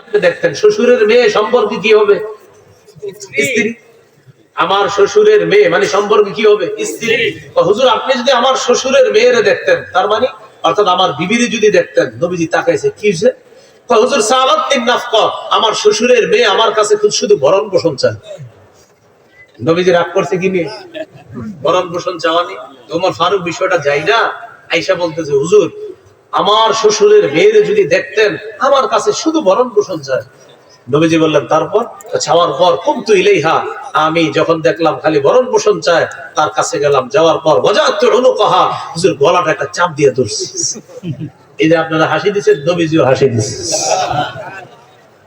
দেখতেন শ্বশুরের মেয়ে সম্পর্কে কি হবে? স্ত্রী। আমার শ্বশুরের মেয়ে মানে সম্পর্কে কি হবে? স্ত্রী। হুজুর আপনি যদি আমার শ্বশুরের মেয়েরে দেখতেন তার মানে অর্থাৎ আমার বিবিরে যদি দেখতেন নবীজি তাকাইছে কি হয়েছে? হুজুর সালাত আমার শ্বশুরের মেয়ে আমার কাছে শুধু ভরণ পোষণ চায়। নবীজি রাগ করছে কি নিয়ে? ভরণ পোষণ চাওয়ানি তোমার ফারুক বিষয়টা যাই না আইসা বলতেছে হুজুর আমার শ্বশুরের মেয়েরে যদি দেখতেন, আমার কাছে শুধু ভরণ পোষণ চায়। নবীজি বললেন, তারপর? ছাওয়ার পর, কুমতু ইলাইহা। আমি যখন দেখলাম খালি ভরণ পোষণ চায়, তার কাছে গেলাম। যাওয়ার পর উনুকাহা। হুজুর গলাটা একটা চাপ দিয়ে ধরছি। এই যে আপনারা হাসি দিচ্ছেন, নবীজিও হাসি দিচ্ছে।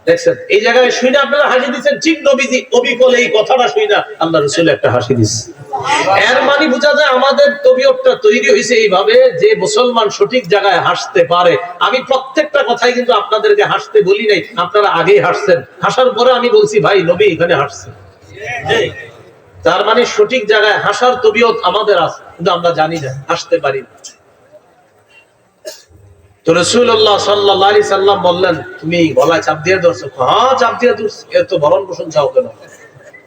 দেখছেন, এই জায়গায় শুই না আপনারা হাসি দিচ্ছেন, ঠিক নবীজি অবিকল এই কথাটা শুই না আল্লাহ রসুল একটা হাসি দিচ্ছে। এর মানে বোঝা যায় আমাদের তবিয়তটা তৈরি হয়েছে এইভাবে যে মুসলমান সঠিক জায়গায় হাসতে পারে। আমি প্রত্যেকটা কথাই কিন্তু আপনাদেরকে হাসতে বলি নাই, আপনারা আগেই হাসছেন। হাসার পরে আমি বলছি, ভাই, নবী এখানে হাসছে। তার মানে সঠিক জায়গায় হাসার তবিয়ত আমাদের আছে, কিন্তু আমরা জানি না, হাসতে পারি না। তো রসুল্লাহ সাল্লাহ সাল্লাম বললেন, তুমি গলায় চাপ দিয়ে ধরছো। হ্যাঁ চাপ দিয়ে ধরছি। এ তো ভরণ পোষণ চাও কেন?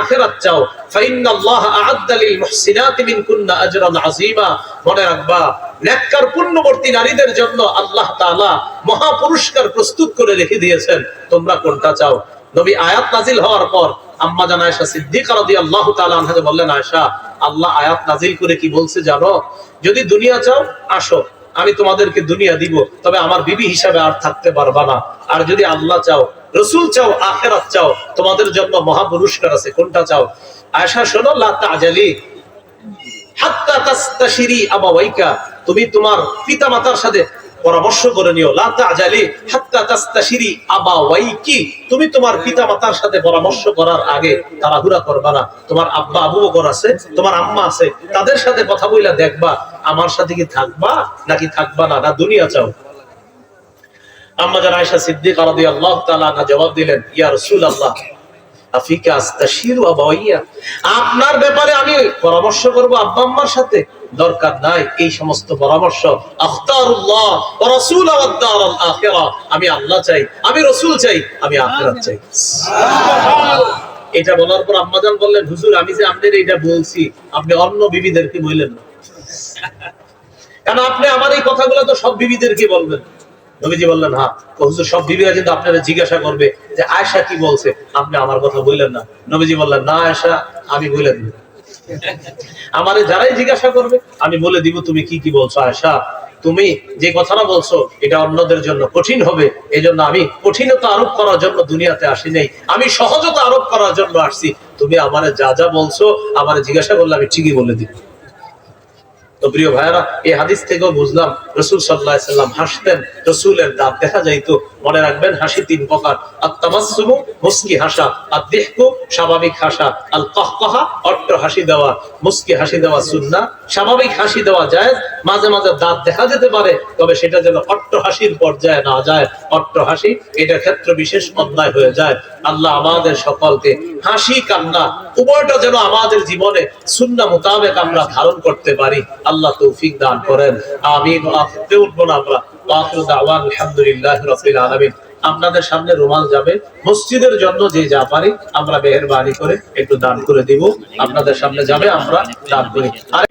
আখেরাত চাও। মিনকুন্না আজরান আযীমা। মনে রাখবা নেককার পুণ্যবর্তী নারীদের জন্য আল্লাহ তাআলা মহা পুরস্কার প্রস্তুত করে রেখে দিয়েছেন। তোমরা কোনটা চাও? নবী আয়াত নাজিল হওয়ার পর আম্মা জান আয়েশা সিদ্দিকা রাদিয়াল্লাহু তাআলা বললেন, আয়েশা, আল্লাহ আয়াত করে কি বলছে জানো? যদি দুনিয়া চাও, আসো। আমি তোমাদেরকে দুনিয়া দিব, তবে আমার বিবি হিসাবে আর থাকতে পারবা না। আর যদি আল্লাহ চাও রসুল চাও, আখেরাত চাও, তোমাদের জন্য মহা পুরস্কার আছে, কোনটা চাও? আয়সা, শোনো, লা তুমি তোমার পিতামাতার সাথে পরামর্শ করে নিও। তুমি তোমার পিতামাতার সাথে পরামর্শ করার আগে তাড়াহুড়া করবা না। তোমার আব্বা আবু বকর আছে, তোমার আম্মা আছে, তাদের সাথে কথা বইলা দেখবা, আমার সাথে কি থাকবা নাকি থাকবা না না দুনিয়া চাও। আয়েশা সিদ্দিকা তাআলা আনহা জবাব দিলেন, ইয়া রাসূলুল্লাহ, আফিকা আস্তাশিরু আবাইয়া আপনার ব্যাপারে আমি পরামর্শ করব আব্বা আম্মার সাথে। দরকার নাই এই সমস্ত পরামর্শ। আখতারুল্লাহ রাসূল আখিরা। আমি আল্লাহ চাই, আমি রাসূল চাই, আমি আখিরাত চাই। এটা বলার পর আম্মাজান বললেন, হুজুর, আমি যে আপনাদের এটা বলছি, আপনি অন্য বিবিদেরকে বললেন না। কারণ আপনি আমার এই কথাগুলো তো সব বিবিদেরকে বলবেন? নবীজি বললেন হ্যাঁ হুজুর, সব বিবিরা কিন্তু আপনারা জিজ্ঞাসা করবে যে আয়সা কি বলছে। আপনি আমার কথা বললেন না। নবীজি বললেন, না আয়সা আমি বলে দিব। আমারে যারাই জিজ্ঞাসা করবে, আমি বলে দিব, তুমি কি কি বলছো আয়সা তুমি যে কথাটা বলছো, এটা অন্যদের জন্য কঠিন হবে। এই জন্য আমি কঠিনতা আরোপ করার জন্য দুনিয়াতে আসি নাই। আমি সহজতা আরোপ করার জন্য আসছি। তুমি আমারে যা যা বলছো, আমারে জিজ্ঞাসা করলে আমি ঠিকই বলে দিব। তো প্রিয় ভাইয়ারা, এই হাদিস থেকেও বুঝলাম রসুল সাল্লাহ সাল্লাম হাসতেন, রসুলের দাঁত দেখা যাইতো। মনে রাখবেন, হাসি তিন প্রকার। আত্মামাসুমু মুস্কি হাসা আর দেহকু স্বাভাবিক হাসা আল কহকহা অট্ট হাসি দেওয়া, মুস্কি হাসি দেওয়া সুন্না, স্বাভাবিক হাসি দেওয়া যায় মাঝে মাঝে দাঁত দেখা যেতে পারে, তবে সেটা যেন অট্ট হাসির পর্যায়ে না যায়। অট্ট হাসি, এটা ক্ষেত্র বিশেষ অন্যায় হয়ে যায়। আল্লাহ আমাদের সকলকে হাসি, কান্না, উভয়টা যেন আমাদের জীবনে সুন্না মোতাবেক আমরা ধারণ করতে পারি। আল্লাহ তৌফিক দান করেন। আমি উঠবো না আমরা। আলহামদুলিল্লাহ রাব্বিল আলামিন। আপনাদের সামনে রুমাল যাবে। মসজিদের জন্য যে যা পারি আমরা মেহেরবানি করে একটু দান করে দিব। আপনাদের সামনে যাবে, আমরা দান করি। আর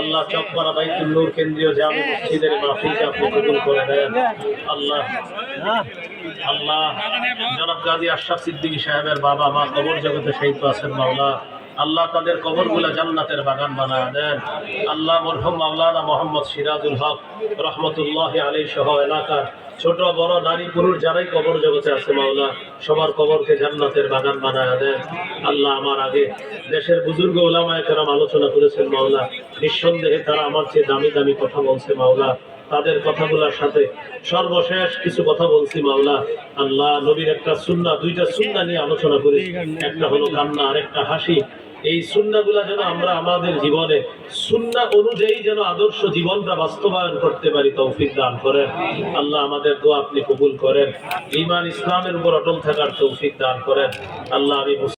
আল্লাহ চকপাড়া নূর কেন্দ্রীয় জামে মসজিদের মাহফিলকে আপনি কবুল করে দেন আল্লাহ আল্লাহ, জনাব গাজী আশরাফ সিদ্দিকী সাহেবের বাবা মা কবর জগতে শহীদ আছেন মাওলা। আল্লাহ তাদের কবরগুলা জান্নাতের বাগান বানায় দেন। আল্লাহ মরহুম মাওলানা মোহাম্মদ সিরাজুল হক রহমতুল্লাহ আলী সহ এলাকার ছোট, বড় নারী, পুরুষ যারাই কবর জগতে আছে মাওলা, সবার কবরকে জান্নাতের বাগান বানায় দেন। আল্লাহ আমার আগে দেশের বুজুর্গ ওলামায় কেরাম আলোচনা করেছেন মাওলা, নিঃসন্দেহে তারা আমার চেয়ে দামি দামি কথা বলছে মাওলা। তাদের কথাগুলোর সাথে সর্বশেষ কিছু কথা বলছি মাওলা। আল্লাহ নবীর একটা সুন্না, দুইটা সুন্না নিয়ে আলোচনা করি একটা হলো কান্না আর একটা হাসি। এই সুন্নাগুলা যেন আমরা আমাদের জীবনে সুন্না অনুযায়ী যেন আদর্শ জীবনটা বাস্তবায়ন করতে পারি, তৌফিক দান করেন। আল্লাহ আমাদের দোয়া আপনি কবুল করেন। ইমান ইসলামের উপর অটল থাকার তৌফিক দান করেন। আল্লাহ আমি